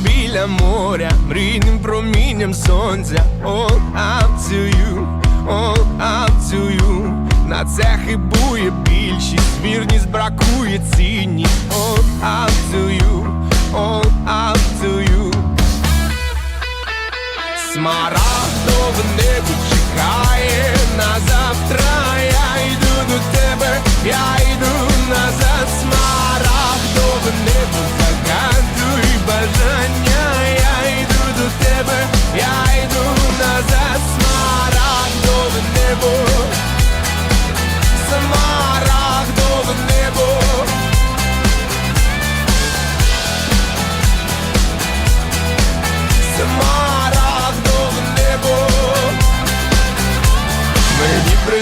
біля моря, мрійним промінням сонця. All up На це хибує більшість, вірність бракує you, all up to you. Смарагдове небо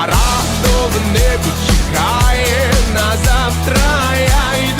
Смарагдове небо чекає на завтра. Я йду